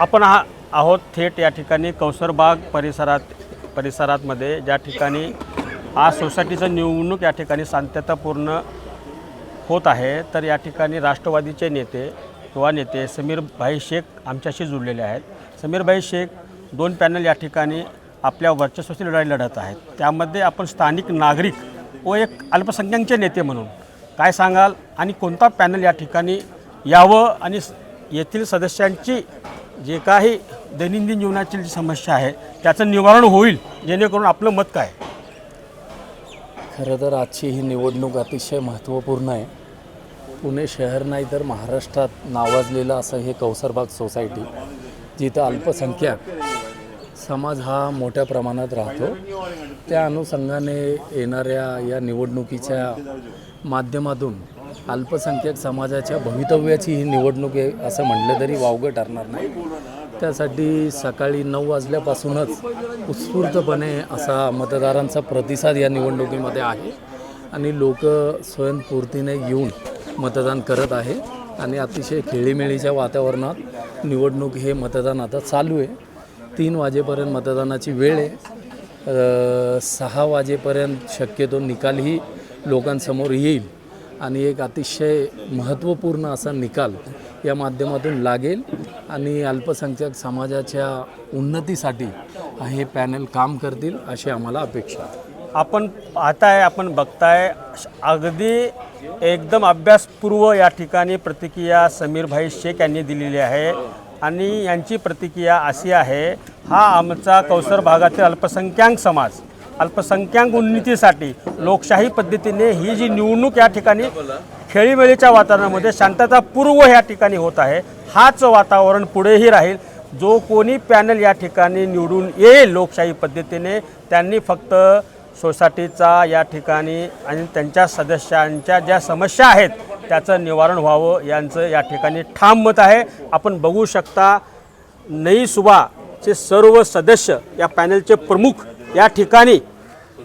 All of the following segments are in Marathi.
आपण हा आहोत थेट या ठिकाणी कौसरबाग परिसरात परिसरातमध्ये. ज्या ठिकाणी आज सोसायटीचं निवडणूक या ठिकाणी शांततापूर्ण होत आहे तर या ठिकाणी राष्ट्रवादीचे नेते किंवा नेते समीरभाई शेख आमच्याशी जुळलेले आहेत. समीरभाई शेख दोन पॅनल या ठिकाणी आपल्या वर्चस्वाची लढाई लढत आहेत. त्यामध्ये आपण स्थानिक नागरिक व एक अल्पसंख्याकचे नेते म्हणून काय सांगाल आणि कोणता पॅनल या ठिकाणी यावं आणि येथील सदस्यांची जे काही दैनंदिन जीवनाची जी समस्या आहे त्याचं निवारण होईल जेणेकरून आपलं मत काय? खरं तर आजची ही निवडणूक अतिशय महत्त्वपूर्ण आहे. पुणे शहर नाही तर महाराष्ट्रात नावाजलेलं असं हे कौसरबाग सोसायटी जिथं अल्पसंख्याक समाज हा मोठ्या प्रमाणात राहतो. त्या अनुषंगाने येणाऱ्या या निवडणुकीच्या माध्यमातून अल्पसंख्याक समाजाच्या भवितव्याची ही निवडणूक आहे असं म्हटलं तरी वावगं ठरणार नाही. त्यासाठी सकाळी नऊ वाजल्यापासूनच उत्स्फूर्तपणे असा मतदारांचा प्रतिसाद या निवडणुकीमध्ये आहे. आणि लोक स्वयंस्फूर्तीने येऊन मतदान करत आहे. आणि अतिशय खेळीमेळीच्या वातावरणात निवडणूक हे मतदान आता चालू आहे. तीन वाजेपर्यंत मतदानाची वेळ आहे. सहा वाजेपर्यंत शक्यतो निकालही लोकांसमोर येईल. आणि एक अतिशय महत्त्वपूर्ण असा निकाल या माध्यमातून लागेल. आणि अल्पसंख्याक समाजाच्या उन्नतीसाठी हे पॅनल काम करतील अशी आम्हाला अपेक्षा आपण पाहताय आपण बघताय अगदी एकदम अभ्यासपूर्व या ठिकाणी प्रतिक्रिया समीरभाई शेख यांनी दिलेली आहे. आणि यांची प्रतिक्रिया अशी आहे हा आमचा कौसर भागातील अल्पसंख्याक समाज अल्पसंख्याक उन्नतीसाठी लोकशाही पद्धतीने ही जी निवडणूक या ठिकाणी खेळीमेळीच्या वातावरणामध्ये शांततापूर्व या ठिकाणी होत आहे हाच वातावरण पुढेही राहील. जो कोणी पॅनल या ठिकाणी निवडून येईल लोकशाही पद्धतीने त्यांनी फक्त सोसायटीचा या ठिकाणी आणि त्यांच्या सदस्यांच्या ज्या समस्या आहेत त्याचं निवारण व्हावं यांचं या ठिकाणी ठाम मत आहे. आपण बघू शकता नई सुभाचे सर्व सदस्य या पॅनलचे प्रमुख या ठिकाणी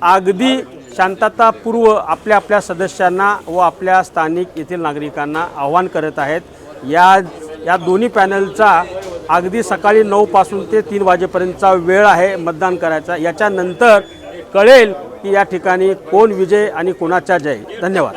अगदी शांततापूर्व आपल्या आपल्या सदस्यांना व आपल्या स्थानिक येथील नागरिकांना आव्हान करत आहेत. या या दोन्ही पॅनलचा अगदी सकाळी नऊपासून ते तीन वाजेपर्यंतचा वेळ आहे मतदान करायचा. याच्यानंतर कळेल की या ठिकाणी कोण विजय आणि कोणाचा जय. धन्यवाद.